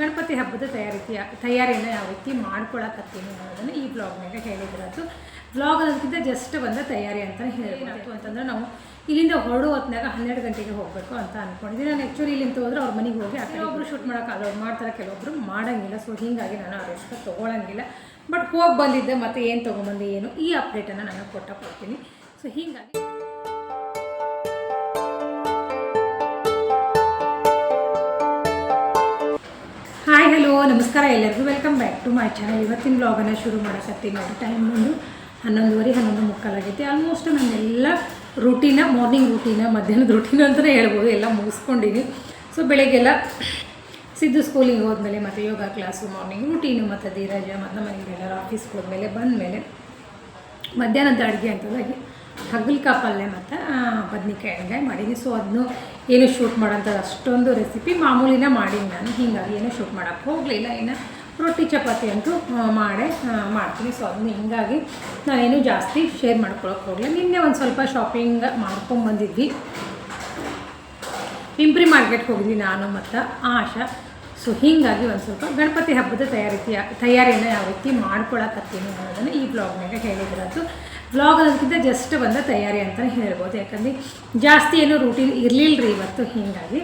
ಗಣಪತಿ ಹಬ್ಬದ ತಯಾರಿ ತಯಾರಿಯನ್ನು ಯಾವ ರೀತಿ ಮಾಡ್ಕೊಳಕತ್ತೀನಿ ಅನ್ನೋದನ್ನು ಈ ಬ್ಲಾಗ್ನಾಗ ಹೇಳಿದ್ರಾಯ್ತು ಬ್ಲಾಗ್ ಅನ್ನೋದಕ್ಕಿಂತ ಜಸ್ಟ್ ಬಂದ ತಯಾರಿ ಅಂತಲೇ ಹೇಳ್ಬೋದು. ಅಂತಂದ್ರೆ ನಾವು ಇಲ್ಲಿಂದ ಹೊರಡೋ ಹೊತ್ನಾಗ ಹನ್ನೆರಡು ಗಂಟೆಗೆ ಹೋಗಬೇಕು ಅಂತ ಅಂದ್ಕೊಂಡಿದ್ದೀನಿ ನಾನು ಆ್ಯಕ್ಚುಲಿ ಇಲ್ಲಿಂದ ಹೋದ್ರೆ ಅವ್ರ ಮನೆಗೆ ಹೋಗಿ ಆ ಕಡೆ ಒಬ್ಬರು ಶೂಟ್ ಮಾಡೋಕೆ ಅಲೋ ಮಾಡ್ತಾರೆ ಕೆಲವೊಬ್ಬರು ಮಾಡೋಂಗಿಲ್ಲ. ಸೊ ಹೀಗಾಗಿ ನಾನು ಆ ರಿಸ್ಕ್ ತೊಗೊಳಂಗಿಲ್ಲ. ಬಟ್ ಹೋಗಿ ಬಂದಿದ್ದೆ ಮತ್ತು ಏನು ತೊಗೊಂಬಂದೆ ಏನು ಈ ಅಪ್ಡೇಟನ್ನು ನಾನು ಕೊಟ್ಟ ಕೊಡ್ತೀನಿ. ಸೊ ಹೀಗಾಗಿ ಹಾಯ್ ಹಲೋ ನಮಸ್ಕಾರ ಎಲ್ಲರಿಗೂ. Welcome back to my channel ಇವತ್ತಿನ ಬ್ಲಾಗನ್ನು ಶುರು ಮಾಡಕತ್ತೀನಿ ನೋಡಿ. ಟೈಮ್ ಬಂದು ಹನ್ನೊಂದುವರೆ ಹನ್ನೊಂದು ಮುಕ್ಕಾಲಾಗೈತಿ ಆಲ್ಮೋಸ್ಟ್ ನನ್ನೆಲ್ಲ ರೂಟೀನ ಮಾರ್ನಿಂಗ್ ರೂಟೀನ ಮಧ್ಯಾಹ್ನದ ರೂಟೀನ್ ಅಂತಲೇ ಹೇಳ್ಬೋದು. ಎಲ್ಲ ಮುಗಿಸ್ಕೊಂಡಿದ್ದೀನಿ ಸೊ ಬೆಳಗ್ಗೆಲ್ಲ ಸಿದ್ದು ಸ್ಕೂಲಿಗೆ ಹೋದ್ಮೇಲೆ ಮತ್ತು ಯೋಗ ಕ್ಲಾಸು ಮಾರ್ನಿಂಗ್ ರೂಟೀನು ಮತ್ತು ಧೀರಜ, ಮತ್ತು ನಮ್ಮ ಮನೆಗೆಲ್ಲರೂ ಆಫೀಸ್ಗೆ ಹೋದ್ಮೇಲೆ ಬಂದಮೇಲೆ ಮಧ್ಯಾಹ್ನದ ಅಡುಗೆ ಅಂತದಾಗಿ ಹಗಲ್ಕಾಯಿ ಪಲ್ಯ ಮತ್ತು ಬದ್ನಿಕಾಯಿ ಎಣ್ಣೆ ಮಾಡೀನಿ ಸೊ ಅದನ್ನು ಏನು ಶೂಟ್ ಮಾಡೋಂಥ ಅಷ್ಟೊಂದು ರೆಸಿಪಿ ಮಾಮೂಲಿನ ಮಾಡೀನಿ ನಾನು ಹೀಗಾಗಿ ಏನು ಶೂಟ್ ಮಾಡೋಕ್ಕೆ ಹೋಗಲಿಲ್ಲ. ಇನ್ನು ರೊಟ್ಟಿ ಚಪಾತಿ ಅಂತೂ ಮಾಡೇ ಮಾಡ್ತೀನಿ. ಸೊ ಅದನ್ನ ಹಿಂಗಾಗಿ ನಾನೇನು ಜಾಸ್ತಿ ಶೇರ್ ಮಾಡ್ಕೊಳಕ್ಕೆ ಹೋಗಲಿಲ್ಲ. ನಿನ್ನೆ ಒಂದು ಸ್ವಲ್ಪ ಶಾಪಿಂಗ್ ಮಾಡ್ಕೊಂಬಂದಿದ್ವಿ. ಪಿಂಪ್ರಿ ಮಾರ್ಕೆಟ್ಗೆ ಹೋಗಿದ್ವಿ ನಾನು ಮತ್ತು ಆಶಾ. ಸೊ ಹೀಗಾಗಿ ಒಂದು ಸ್ವಲ್ಪ ಗಣಪತಿ ಹಬ್ಬದ ತಯಾರಿ ತಯಾರಿಯನ್ನು ಯಾವ ರೀತಿ ಮಾಡ್ಕೊಳಕತ್ತೀನಿ ಅನ್ನೋದನ್ನು ಈ ಬ್ಲಾಗ್ನಾಗ ಹೇಳಿದ್ರದ್ದು ಬ್ಲಾಗ್ ಅನ್ನೋದಕ್ಕಿಂತ ಜಸ್ಟ್ ಬಂದ ತಯಾರಿ ಅಂತಲೇ ಹೇಳ್ಬೋದು. ಯಾಕಂದರೆ ಜಾಸ್ತಿ ಏನು ರೂಟೀನ್ ಇರಲಿಲ್ಲ ರೀ ಇವತ್ತು, ಹೀಗಾಗಿ.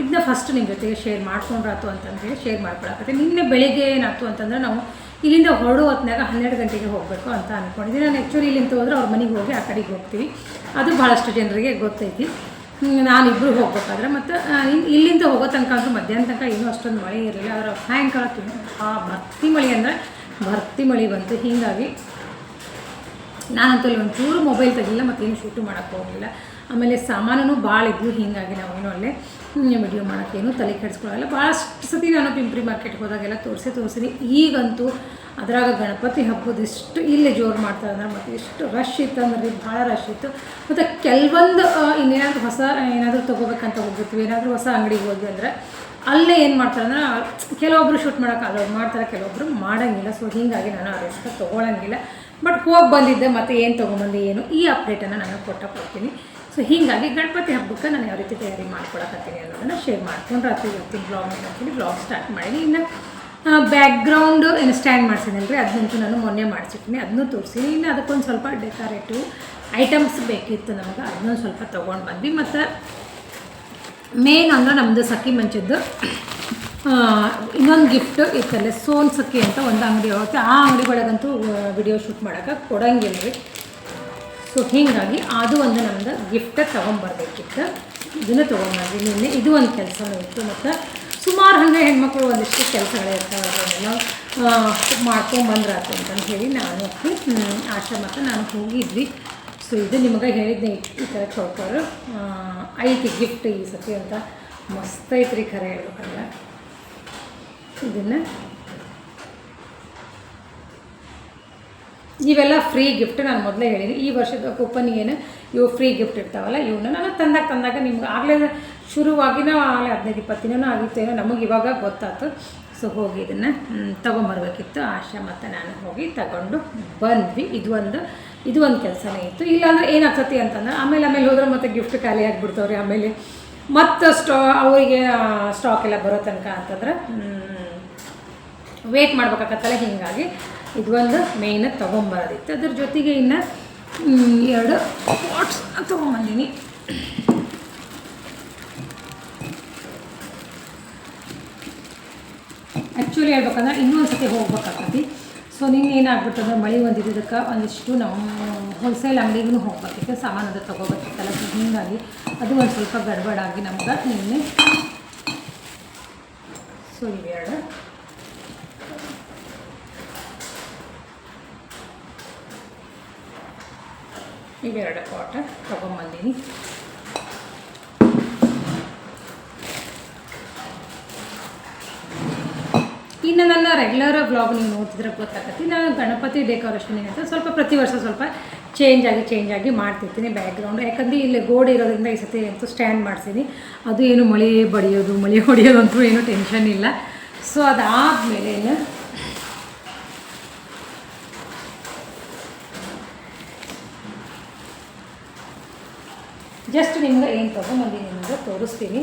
ಇದನ್ನ ಫಸ್ಟ್ ನಿಮ್ಮ ಜೊತೆಗೆ ಶೇರ್ ಮಾಡ್ಕೊಂಡ್ರಾತು ಅಂತಂದೇಳಿ ಶೇರ್ ಮಾಡ್ಕೊಳಕತ್ತೆ. ನಿನ್ನೆ ಬೆಳಿಗ್ಗೆ ಏನಾಯ್ತು ಅಂತಂದ್ರೆ ನಾವು ಇಲ್ಲಿಂದ ಹೊರಡೋ ಹೊತ್ತಿನಾಗ ಹನ್ನೆರಡು ಗಂಟೆಗೆ ಹೋಗಬೇಕು ಅಂತ ಅಂದ್ಕೊಂಡಿದ್ದೀನಿ ನಾನು ಆ್ಯಕ್ಚುಲಿ ಇಲ್ಲಿಂದ ಹೋದ್ರೆ ಅವ್ರ ಮನೆಗೆ ಹೋಗಿ ಆ ಕಡೆಗೆ ಹೋಗ್ತೀವಿ. ಅದು ಭಾಳಷ್ಟು ಜನರಿಗೆ ಗೊತ್ತೈತಿ. ನಾನಿಬ್ಬರು ಹೋಗ್ಬೇಕಾದ್ರೆ ಮತ್ತು ಇಲ್ಲಿಂದ ಹೋಗೋ ತನಕ ಅಂತೂ ಮಧ್ಯಾಹ್ನ ತನಕ ಇನ್ನೂ ಅಷ್ಟೊಂದು ಮಳೆ ಇರಲಿಲ್ಲ. ಅದರ ಸಾಯಂಕಾಲ ಆ ಭರ್ತಿ ಮಳೆ ಅಂದರೆ ಭರ್ತಿ ಮಳೆ ಬಂತು. ಹೀಗಾಗಿ ನಾನಂತೂ ಅಲ್ಲಿ ಒಂಚೂರು ಮೊಬೈಲ್ ತೆಗಿಲ್ಲ, ಮತ್ತೇನು ಶೂಟು ಮಾಡೋಕ್ಕೆ ಹೋಗಲಿಲ್ಲ. ಆಮೇಲೆ ಸಾಮಾನು ಭಾಳ ಇದ್ವು, ಹೀಗಾಗಿ ನಾವೇನು ಅಲ್ಲೇ ವಿಡಿಯೋ ಮಾಡೋಕ್ಕೇನು ತಲೆ ಕೆಡಿಸ್ಕೊಳ್ಳಲ್ಲ. ಭಾಳಷ್ಟು ಸತಿ ನಾನು ಪಿಂಪ್ರಿ ಮಾರ್ಕೆಟ್ಗೆ ಹೋದಾಗೆಲ್ಲ ತೋರಿಸಿ, ತೋರಿಸಿನಿ. ಈಗಂತೂ ಅದ್ರಾಗ ಗಣಪತಿ ಹಬ್ಬದ ಎಷ್ಟು ಇಲ್ಲಿ ಜೋರು ಮಾಡ್ತಾರೆ ಅಂದ್ರೆ ಮತ್ತು ಎಷ್ಟು ರಶ್ ಇತ್ತು ಅಂದ್ರೆ ಭಾಳ ರಶ್ ಇತ್ತು. ಮತ್ತು ಕೆಲವೊಂದು ಇನ್ನೇನಾದರೂ ಹೊಸ, ಏನಾದರೂ ತೊಗೋಬೇಕಂತ ಹೋಗ್ಬಿಡ್ತೀವಿ. ಏನಾದರೂ ಹೊಸ ಅಂಗಡಿಗೆ ಹೋದ್ವಿ ಅಂದರೆ ಅಲ್ಲೇ ಏನು ಮಾಡ್ತಾರೆ ಅಂದ್ರೆ ಕೆಲವೊಬ್ಬರು ಶೂಟ್ ಮಾಡೋಕೆ ಅಲೋಡ್ ಮಾಡ್ತಾರೆ ಕೆಲವೊಬ್ಬರು ಮಾಡೋಂಗಿಲ್ಲ. ಸೊ ಹೀಗಾಗಿ ನಾನು ಆ ರಿಸ್ಕ್ ತೊಗೊಳಂಗಿಲ್ಲ. ಬಟ್ ಹೋಗಿ ಬಂದಿದ್ದೆ, ಮತ್ತು ಏನು ತೊಗೊಂಬಂದು, ಏನು, ಈ ಅಪ್ಡೇಟನ್ನು ನಾನು ಕೊಟ್ಟ ಕೊಡ್ತೀನಿ. ಸೊ ಹೀಗಾಗಿ ಗಣಪತಿ ಹಬ್ಬಕ್ಕೆ ನಾನು ಯಾವ ರೀತಿ ತಯಾರಿ ಮಾಡ್ಕೊಳಕತ್ತೀನಿ ಅನ್ನೋದನ್ನು ಶೇರ್ ಮಾಡ್ಕೊಂಡು ರಾತ್ರಿ ಇವತ್ತಿನ ಬ್ಲಾಗ್ ಮಾಡ್ತೀನಿ. ಬ್ಲಾಗ್ ಸ್ಟಾರ್ಟ್ ಮಾಡಿ ಇನ್ನು ಬ್ಯಾಕ್ಗ್ರೌಂಡು ಏನು ಸ್ಟ್ಯಾಂಡ್ ಮಾಡ್ಸಿನಲ್ರಿ ಅದನ್ನಂತೂ ನಾನು ಮೊನ್ನೆ ಮಾಡಿಸಿಟ್ಟಿನಿ ಅದನ್ನೂ ತೋರಿಸಿ ಇನ್ನು ಅದಕ್ಕೊಂದು ಸ್ವಲ್ಪ ಡೆಕೋರೇಟಿವ್ ಐಟಮ್ಸ್ ಬೇಕಿತ್ತು ನಮಗೆ ಅದನ್ನೊಂದು ಸ್ವಲ್ಪ ತೊಗೊಂಡು ಬಂದ್ವಿ. ಮತ್ತು ಮೇನ್ ಅಂದ್ರೆ ನಮ್ಮದು ಸಖಿ ಮಂಚದ್ದು ಇನ್ನೊಂದು ಗಿಫ್ಟ್ ಇತ್ತಲ್ಲೇ, ಸೋನ್ ಸಖಿ ಅಂತ ಒಂದು ಅಂಗಡಿ ಹೋಗುತ್ತೆ. ಆ ಅಂಗಡಿ ಒಳಗಂತೂ ವಿಡಿಯೋ ಶೂಟ್ ಮಾಡೋಕೆ ಕೊಡಂಗಿಲ್ಲ ರೀ ಸೊ ಹೀಗಾಗಿ ಅದು ಒಂದು ನಮ್ದು ಗಿಫ್ಟ ತೊಗೊಂಬರ್ಬೇಕಿತ್ತು. ಇದನ್ನು ತೊಗೊಂಬಂದ್ವಿ ನಿನ್ನೆ ಇದು ಒಂದು ಕೆಲಸನೂ ಇತ್ತು. ಮತ್ತು ಸುಮಾರು ಹಾಗೆ ಹೆಣ್ಮಕ್ಳು ಒಂದಿಷ್ಟು ಕೆಲಸಗಳೇ ಇರ್ತಾವೆ. ಅದನ್ನೆಲ್ಲ ಮಾಡ್ಕೊಂಬಂದ್ರಾತು ಅಂತಂದು ಹೇಳಿ ನಾನು ಆಶಾ ಮತ್ತು ನಾನು ಹೋಗಿದ್ವಿ. ಸೊ ಇದು ನಿಮಗೆ ಹೇಳಿದ್ದೆ. ಈ ಥರ ಚೌಕರು ಐತಿ ಗಿಫ್ಟ್ ಈ ಸತಿ ಅಂತ. ಮಸ್ತ್ ಐತ್ರಿ ಖರೆ ಹೇಳ್ಬೇಕಲ್ಲ ಇದನ್ನು ಇವೆಲ್ಲ ಫ್ರೀ ಗಿಫ್ಟ್ ನಾನು ಮೊದಲೇ ಹೇಳಿದೆ ಈ ವರ್ಷದ ಕೂಪನ್ಗೇನು ಇವು ಫ್ರೀ ಗಿಫ್ಟ್ ಇರ್ತಾವಲ್ಲ ಇವನ್ನ ನಾನು ತಂದಾಗ ತಂದಾಗ ನಿಮ್ಗೆ ಆಗಲೇ ಶುರುವಾಗಿನ ಆಗಲೇ ಹದಿನೈದು ಇಪ್ಪತ್ತು ದಿನನೂ ಆಗಿತ್ತೇನೋ ನಮಗೆ ಇವಾಗ ಗೊತ್ತಾಯ್ತು ಸೊ ಹೋಗಿ ಇದನ್ನು ತೊಗೊಂಬರ್ಬೇಕಿತ್ತು. ಆಶಾ ಮತ್ತು ನಾನು ಹೋಗಿ ತಗೊಂಡು ಬಂದ್ವಿ. ಇದು ಒಂದು ಇದು ಒಂದು ಕೆಲಸನೇ ಇತ್ತು. ಇಲ್ಲಾಂದ್ರೆ ಏನಾಗ್ತತಿ ಅಂತಂದ್ರೆ, ಆಮೇಲೆ ಆಮೇಲೆ ಹೋದ್ರೆ ಮತ್ತೆ ಗಿಫ್ಟ್ ಖಾಲಿ ಆಗಿಬಿಡ್ತಾವ್ರಿ ಆಮೇಲೆ. ಮತ್ತು ಸ್ಟಾ ಅವರಿಗೆ ಸ್ಟಾಕ್ ಎಲ್ಲ ಬರೋ ತನಕ ಅಂತಂದ್ರೆ ವೇಟ್ ಮಾಡ್ಬೇಕಾಗತ್ತಲ್ಲ ಹೀಗಾಗಿ. ಇದು ಒಂದು ಮೇಯ್ನ ತೊಗೊಂಬರೋದಿತ್ತು ಅದ್ರ ಜೊತೆಗೆ ಇನ್ನು ಎರಡು ಪಾಟ್ಸ್ ತೊಗೊಂಬಂದೀನಿ. ಆ್ಯಕ್ಚುಲಿ ಹೇಳ್ಬೇಕಂದ್ರೆ ಇನ್ನೊಂದು ಸತಿ ಹೋಗ್ಬೇಕಾಗತ್ತಿ ಸೊ ನಿನ್ನೆ ಏನಾಗ್ಬಿಟ್ಟಂದ್ರೆ ಮಳೆ ಒಂದಿದ್ದಕ್ಕೆ ಒಂದಿಷ್ಟು ನಾವು ಹೋಲ್ಸೇಲ್ ಅಂಗಡಿಗೂ ಹೋಗ್ಬೇಕಿತ್ತು ಸಾಮಾನು ಅದು ತೊಗೋಬೇಕಿತ್ತಲ್ಲ ಸೊ ಹೀಗಾಗಿ ಅದು ಒಂದು ಸ್ವಲ್ಪ ಗಡ್ಬಡಾಗಿ ನಮ್ಗೆ ನಿನ್ನೆ. ಸೊ ಇವೆರಡು. ಇವೆರಡು ಪಾಟ ತೊಗೊಂಬಂದೀನಿ. ಇನ್ನು ನನ್ನ ರೆಗ್ಯುಲರ್ ಬ್ಲಾಗ್ ನೀವು ನೋಡ್ತಿದ್ರೆ ಗೊತ್ತಾಗತ್ತೆ. ನಾನು ಗಣಪತಿ ಡೆಕೋರೇಷನ್ ಏನಂತ ಸ್ವಲ್ಪ ಪ್ರತಿ ವರ್ಷ ಸ್ವಲ್ಪ ಚೇಂಜ್ ಆಗಿ ಚೇಂಜ್ ಆಗಿ ಮಾಡ್ತಿರ್ತೀನಿ ಬ್ಯಾಕ್ಗ್ರೌಂಡ್ ಯಾಕಂದರೆ ಇಲ್ಲಿ ಗೋಡೆ ಇರೋದ್ರಿಂದ ಈ ಸತಿ ಅಂತೂ ಸ್ಟ್ಯಾಂಡ್ ಮಾಡ್ತೀನಿ ಅದು ಏನು ಮಳೆ ಬಡಿಯೋದು, ಮಳೆ ಹೊಡಿಯೋದು ಅಂತೂ ಏನು ಟೆನ್ಷನ್ ಇಲ್ಲ. ಸೊ ಅದಾದಮೇಲೆ ಜಸ್ಟ್ ನಿಮ್ಗೆ ಏನು ತೊಗೊಂಬಂದಿನಿ ಅನ್ನೋದು ತೋರಿಸ್ತೀನಿ.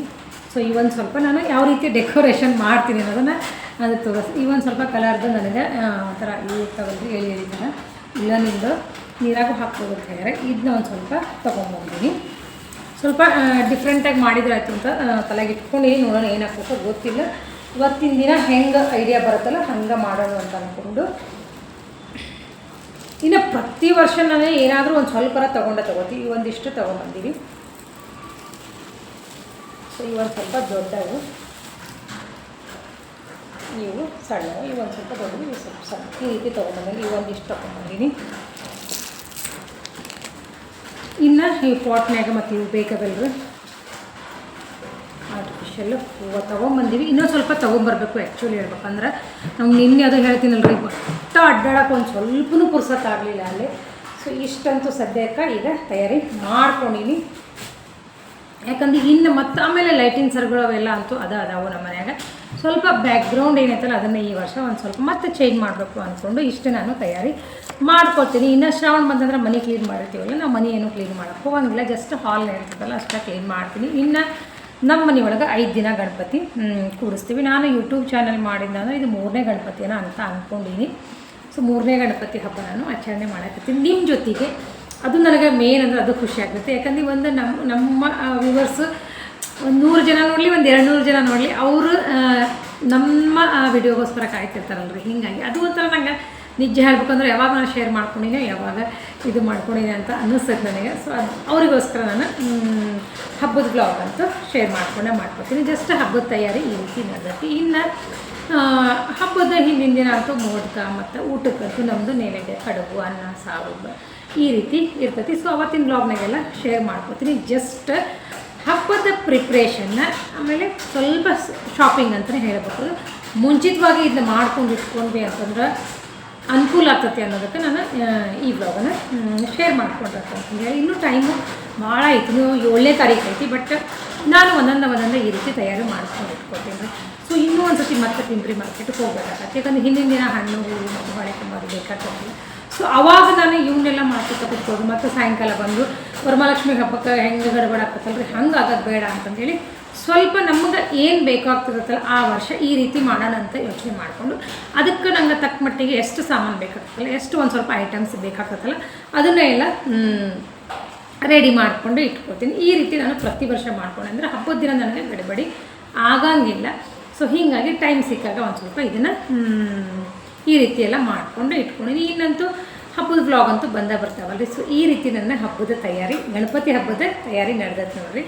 ಸೊ ಈ ಒಂದು ಸ್ವಲ್ಪ ನಾನು ಯಾವ ರೀತಿ ಡೆಕೋರೇಷನ್ ಮಾಡ್ತೀನಿ ಅನ್ನೋದನ್ನು ಅದು ತೋರಿಸ್, ಈ ಒಂದು ಸ್ವಲ್ಪ ಕಲರ್ದು ನನಗೆ ಒಂಥರ ಈ ತಗೊಳ್ರಿ ಹೇಳಿ ಥರ ಇಲ್ಲ ನಿಮ್ಮದು ನೀರಾಗೂ ಹಾಕ್ಬೋದು ಅಂತ ಇದನ್ನ ಒಂದು ಸ್ವಲ್ಪ ತೊಗೊಂಬಂದಿನಿ ಸ್ವಲ್ಪ ಡಿಫ್ರೆಂಟಾಗಿ ಮಾಡಿದ್ರೆ ಆಯಿತು ಅಂತ ತಲೆಗೆ ಇಟ್ಕೊಂಡು ಏನು ನೋಡೋಣ, ಏನು ಹಾಕ್ಬೇಕು ಗೊತ್ತಿಲ್ಲ. ಇವತ್ತಿನ ದಿನ ಹೆಂಗೆ ಐಡಿಯಾ ಬರುತ್ತಲ್ಲ, ಹಂಗೆ ಮಾಡೋಣ ಅಂತ ಅಂದ್ಕೊಂಡು ಇನ್ನು ಪ್ರತಿ ವರ್ಷ ನಾನು ಏನಾದರೂ ಒಂದು ಸ್ವಲ್ಪರ ತೊಗೊಂಡೆ ತೊಗೋತೀವಿ ಒಂದಿಷ್ಟು ತೊಗೊಂಬಂದೀವಿ ಒಂದು ಸ್ವಲ್ಪ ದೊಡ್ಡವು. ಇವು ಸಣ್ಣವು ಇವೊಂದು ಸ್ವಲ್ಪ ದೊಡ್ಡವು ಇವು ಸ್ವಲ್ಪ ಸಣ್ಣ. ಈ ರೀತಿ ತೊಗೊಂಬಂದಿನಿ ಇವೊಂದಿಷ್ಟು ತೊಗೊಂಡ್ಬಂದಿನಿ. ಇನ್ನು ಈ ಪಾಟ್ನಾಗ ಮತ್ತು ಇವು ಬೇಕದಲ್ರಿ ಆರ್ಟಿಫಿಷಿಯಲ್ ಹೂವು ತೊಗೊಂಬಂದೀವಿ ಇನ್ನೂ ಸ್ವಲ್ಪ ತೊಗೊಂಬರ್ಬೇಕು ಆ್ಯಕ್ಚುಲಿ ಹೇಳ್ಬೇಕಂದ್ರೆ ನಾವು ನಿನ್ನೆ ಅದು ಹೇಳ್ತೀನಲ್ರಿ, ಒಟ್ಟು ಅಡ್ಡಾಡಕ್ಕೆ ಒಂದು ಸ್ವಲ್ಪನೂ ಪುರ್ಸತ್ತಾಗಲಿಲ್ಲ ಅಲ್ಲಿ. ಸೊ ಇಷ್ಟಂತೂ ಸದ್ಯಕ್ಕೆ ಈಗ ತಯಾರಿ ಮಾಡ್ಕೊಂಡಿನಿ. ಯಾಕಂದ್ರೆ ಇನ್ನು ಮತ್ತೆ ಆಮೇಲೆ ಲೈಟಿಂಗ್ ಸರ್ಗಳು ಅವೆಲ್ಲ ಅಂತೂ ಅದ ಅದಾವು ನಮ್ಮ ಮನೆಯಾಗ. ಸ್ವಲ್ಪ ಬ್ಯಾಕ್ಗ್ರೌಂಡ್ ಏನೈತಲ್ಲ, ಅದನ್ನು ಈ ವರ್ಷ ಒಂದು ಸ್ವಲ್ಪ ಮತ್ತೆ ಚೇಂಜ್ ಮಾಡಬೇಕು ಅಂದ್ಕೊಂಡು ಇಷ್ಟು ನಾನು ತಯಾರಿ ಮಾಡ್ಕೊತೀನಿ ಇನ್ನು ಶ್ರಾವಣ ಬಂತಂದ್ರೆ ಮನೆ ಕ್ಲೀನ್ ಮಾಡಿರ್ತೀವಲ್ಲ, ನಾವು ಮನೆ ಏನು ಕ್ಲೀನ್ ಮಾಡೋಕ್ಕೆ ಹೋಗಂಗಿಲ್ಲ ಜಸ್ಟ್ ಹಾಲ್ ಇರ್ತದಲ್ಲ ಅಷ್ಟೇ ಕ್ಲೀನ್ ಮಾಡ್ತೀನಿ. ಇನ್ನು ನಮ್ಮ ಮನೆಯೊಳಗೆ ಐದು ದಿನ ಗಣಪತಿ ಕೂಡಿಸ್ತೀವಿ. ನಾನು ಯೂಟ್ಯೂಬ್ ಚಾನಲ್ ಮಾಡಿದ್ದ ಅಂದರೆ ಇದು ಮೂರನೇ ಗಣಪತಿನ ಅಂತ ಅಂದ್ಕೊಂಡೀನಿ ಸೊ ಮೂರನೇ ಗಣಪತಿ ಹಬ್ಬ ನಾನು ಆಚರಣೆ ಮಾಡಕತ್ತೀನಿ. ನಿಮ್ಮ ಜೊತೆಗೆ ಅದು ನನಗೆ ಮೇನ್ ಅಂದ್ರೆ ಅದು ಖುಷಿ ಆಗುತ್ತೆ. ಯಾಕಂದ್ರೆ ಒಂದು ನಮ್ಮ ನಮ್ಮ ವ್ಯೂವರ್ಸು ಒಂದು ನೂರು ಜನ ನೋಡಲಿ, ಒಂದು ಎರಡು ನೂರು ಜನ ನೋಡಲಿ, ಅವರು ನಮ್ಮ ವಿಡಿಯೋಗೋಸ್ಕರ ಕಾಯ್ತಿರ್ತಾರಲ್ರಿ. ಹೀಗಾಗಿ ಅದು ಒಂಥರ ನಂಗೆ ನಿಜ ಹೇಳ್ಬೇಕಂದ್ರೆ ಯಾವಾಗ ನಾನು ಶೇರ್ ಮಾಡ್ಕೊಂಡಿನಿ ಯಾವಾಗ ಇದು ಮಾಡ್ಕೊಂಡಿನಿ ಅಂತ ಅನ್ನಿಸ್ತದೆ ನನಗೆ. ಸೊ ಅದು ಅವರಿಗೋಸ್ಕರ ನಾನು ಹಬ್ಬದ ಬ್ಲಾಗ್ ಅಂತೂ ಶೇರ್ ಮಾಡ್ಕೊಂಡೆ ಮಾಡ್ಕೊತೀನಿ ಜಸ್ಟ್ ಹಬ್ಬದ ತಯಾರಿ ಈ ರೀತಿ ನಡೆದೈತಿ. ಇನ್ನು ಹಬ್ಬದ ಹಿಂದಿನ ದಿನ ಅಂತೂ ಮೋದಕ ಮತ್ತು ಊಟಕ್ಕಂತೂ ನಮ್ಮದು ನೆನೆಗೆ ಕಡುಬು, ಅನ್ನ, ಸಾರು ಈ ರೀತಿ ಇರ್ತೈತಿ. ಸೊ ಅವತ್ತಿನ ಬ್ಲಾಗ್ನಾಗೆಲ್ಲ ಶೇರ್ ಮಾಡ್ಕೊತೀನಿ. ಜಸ್ಟ್ ಹಬ್ಬದ ಪ್ರಿಪ್ರೇಷನ್ನ ಆಮೇಲೆ ಸ್ವಲ್ಪ ಶಾಪಿಂಗ್ ಅಂತಲೇ ಹೇಳ್ಬೋದು ಮುಂಚಿತವಾಗಿ ಇದನ್ನ ಮಾಡ್ಕೊಂಡು ಇಟ್ಕೊಂಡ್ವಿ ಅಂತಂದ್ರೆ ಅನುಕೂಲ ಆಗ್ತತಿ ಅನ್ನೋದಕ್ಕೆ ನಾನು ಈ ಬ್ಲಾಗನ್ನು ಶೇರ್ ಮಾಡ್ಕೊಂಡಿರ್ತಂತಂದು ಹೇಳಿ ಇನ್ನೂ ಟೈಮು ಭಾಳ ಐತಿ. ಇನ್ನೂ ಏಳನೇ ತಾರೀಕು ಐತಿ ಬಟ್ ನಾನು ಒಂದೊಂದು ಒಂದೊಂದು ಈ ರೀತಿ ತಯಾರು ಮಾಡ್ಕೊಂಡು ಇಟ್ಕೊತೀನಿ. ಸೊ ಇನ್ನೂ ಒಂದು ಸತಿ ಮತ್ತೆ ಪಿಂಪ್ರಿ ಮಾರ್ಕೆಟ್ಗೆ ಹೋಗ್ಬೇಕಾಗತ್ತೆ ಯಾಕಂದ್ರೆ ಹಿಂದಿನ ದಿನ ಹಣ್ಣು, ಹೂವು, ಮತ್ತು ತುಂಬ ಬೇಕಾಗ್ತದೆ. ಸೊ ಅವಾಗ ನಾನು ಇವನ್ನೆಲ್ಲ ಮಾಡ್ಕೊತ ಕೂತ್ಕೊಂಡು ಮತ್ತು ಸಾಯಂಕಾಲ ಬಂದು ವರಮಹಾಲಕ್ಷ್ಮಿ ಹಬ್ಬಕ್ಕೆ ಹೆಂಗೆ ಗಡಬಡ ಆಗ್ತದಲ್ರಿ ಹಂಗೆ ಆಗೋದು ಬೇಡ ಅಂತಂದೇಳಿ ಸ್ವಲ್ಪ ನಮ್ಗೆ ಏನು ಬೇಕಾಗ್ತದತ್ತಲ್ಲ ಆ ವರ್ಷ ಈ ರೀತಿ ಮಾಡೋಣ ಅಂತ ಯೋಚನೆ ಮಾಡಿಕೊಂಡು ಅದಕ್ಕೆ ನಂಗೆ ತಕ್ಕ ಮಟ್ಟಿಗೆ ಎಷ್ಟು ಸಾಮಾನು ಬೇಕಾಗ್ತದಲ್ಲ, ಎಷ್ಟು ಒಂದು ಸ್ವಲ್ಪ ಐಟಮ್ಸ್ ಬೇಕಾಗ್ತದಲ್ಲ ಅದನ್ನೇ ಎಲ್ಲ ರೆಡಿ ಮಾಡಿಕೊಂಡು ಇಟ್ಕೊತೀನಿ. ಈ ರೀತಿ ನಾನು ಪ್ರತಿ ವರ್ಷ ಮಾಡ್ಕೊಂಡೆ ಅಂದರೆ ಹಬ್ಬದ ದಿನ ನನಗೆ ಗಡಬಡಿ ಆಗಂಗಿಲ್ಲ. ಸೊ ಹೀಗಾಗಿ ಟೈಮ್ ಸಿಕ್ಕಾಗ ಒಂದು ಸ್ವಲ್ಪ ಇದನ್ನು ಈ ರೀತಿ ಎಲ್ಲ ಮಾಡಿಕೊಂಡು ಇಟ್ಕೊಂಡಿನಿ ಇನ್ನಂತೂ ಹಬ್ಬದ ಬ್ಲಾಗ್ ಅಂತೂ ಬಂದ ಬರ್ತಾವಲ್ರಿ. ಸೊ ಈ ರೀತಿ ನನ್ನ ಹಬ್ಬದ ತಯಾರಿ, ಗಣಪತಿ ಹಬ್ಬದ ತಯಾರಿ ನಡೆದೈತೆ ನೋಡ್ರಿ.